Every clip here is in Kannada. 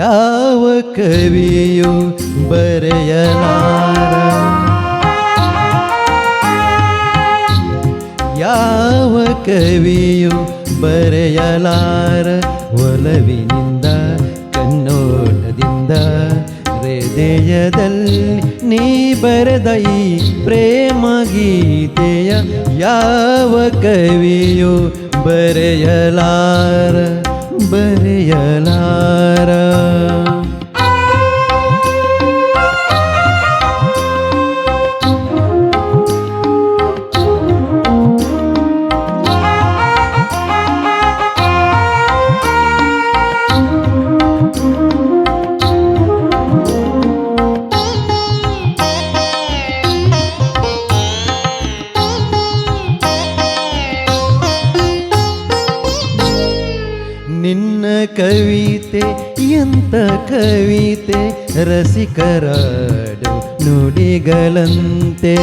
ಯಾವ ಕವಿಯು ಬರೆಯಲಾರ ಯಾವ ಕವಿಯು ಬರೆಯಲಾರ ಒಲವಿನಿಂದ ಕನ್ನೋಟದಿಂದ ಹೃದಯದಲ್ಲಿ ನೀ ಬರೆದ ಪ್ರೇಮ ಗೀತೆಯ ಯಾವ ಕವಿಯು ಬರೆಯಲಾರ बरयलारा। ನಿನ್ನ ಕವಿತೆ, ಎಂತ ಕವಿತೆ ರಸಿಕರಾಡು ನುಡಿಗಳಂತೆ.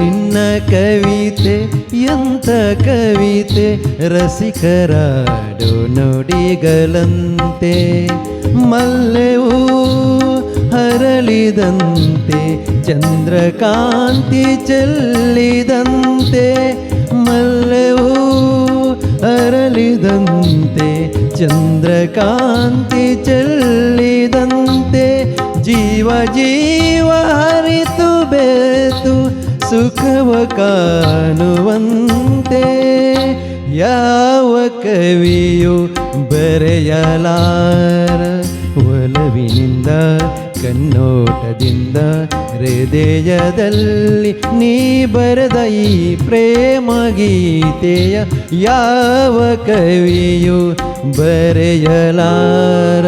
ನಿನ್ನ ಕವಿತೆ, ಎಂತ ಕವಿತೆ ರಸಿಕರಾಡು ನುಡಿಗಳಂತೆ. ಮಲ್ಲೆವು ಹರಳಿದಂತೆ, ಚಂದ್ರಕಾಂತಿ ಚೆಲ್ಲಿದಂತೆ. ಮಲ್ಲೆವು ಅರಳಿದಂತೆ ಚಂದ್ರಕಾಂತಿ ಚೆಲ್ಲಿದಂತೆ ಜೀವ ಜೀವ ಹರಿತು ಬೇತು ಸುಖವ ಕಾಣುವಂತೆ. ಯಾವ ಕವಿಯು ಬರೆಯಲಾರ ಒಲವಿನಿಂದ ಕನ್ನೋಟದಿಂದ ಹೃದಯದಲ್ಲಿ ನೀ ಬರೆದ ಈ ಪ್ರೇಮ ಗೀತೆಯ ಯಾವ ಕವಿಯು ಬರೆಯಲಾರ?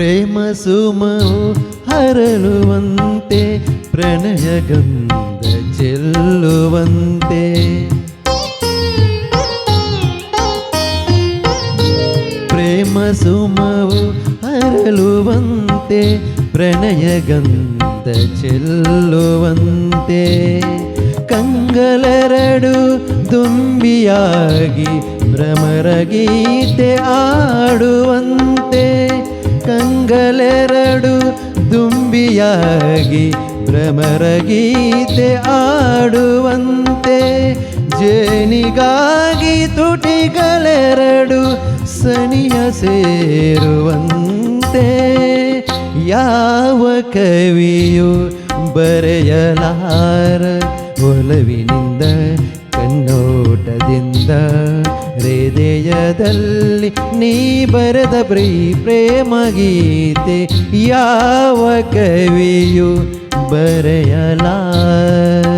ಪ್ರೇಮ ಸುಮವು ಹರಳುವಂತೆ ಪ್ರಣಯ ಗಂಧ ಚೆಲ್ಲುವಂತೆ ಪ್ರೇಮ ಸುಮವು ಹರಳುವಂತೆ ಪ್ರಣಯ ಗಂಧ ಚೆಲ್ಲುವಂತೆ ಕಂಗಲೆರಡು ದುಂಬಿಯಾಗಿ ಭ್ರಮರ ಗೀತೆ ಆಡುವಂತೆ ಕಂಗಲೆರಡು ದುಂಬಿಯಾಗಿ ಭ್ರಮರ ಗೀತೆ ಆಡುವಂತೆ. ಜೇನಿಗಾಗಿ ತುಟಿಗಳೆರಡು ಸನಿಯ ಸೇರುವಂತೆ. ಯಾವ ಕವಿಯು ಬರೆಯಲಾರ ಒಲವಿನಿಂದ ಕನ್ನೋಟದಿಂದ ಹೃದಯದಲ್ಲಿ ನೀ ಬರೆದ ಪ್ರೀ ಪ್ರೇಮ ಗೀತೆ ಯಾವ ಕವಿಯು ಬರೆಯಲಾರ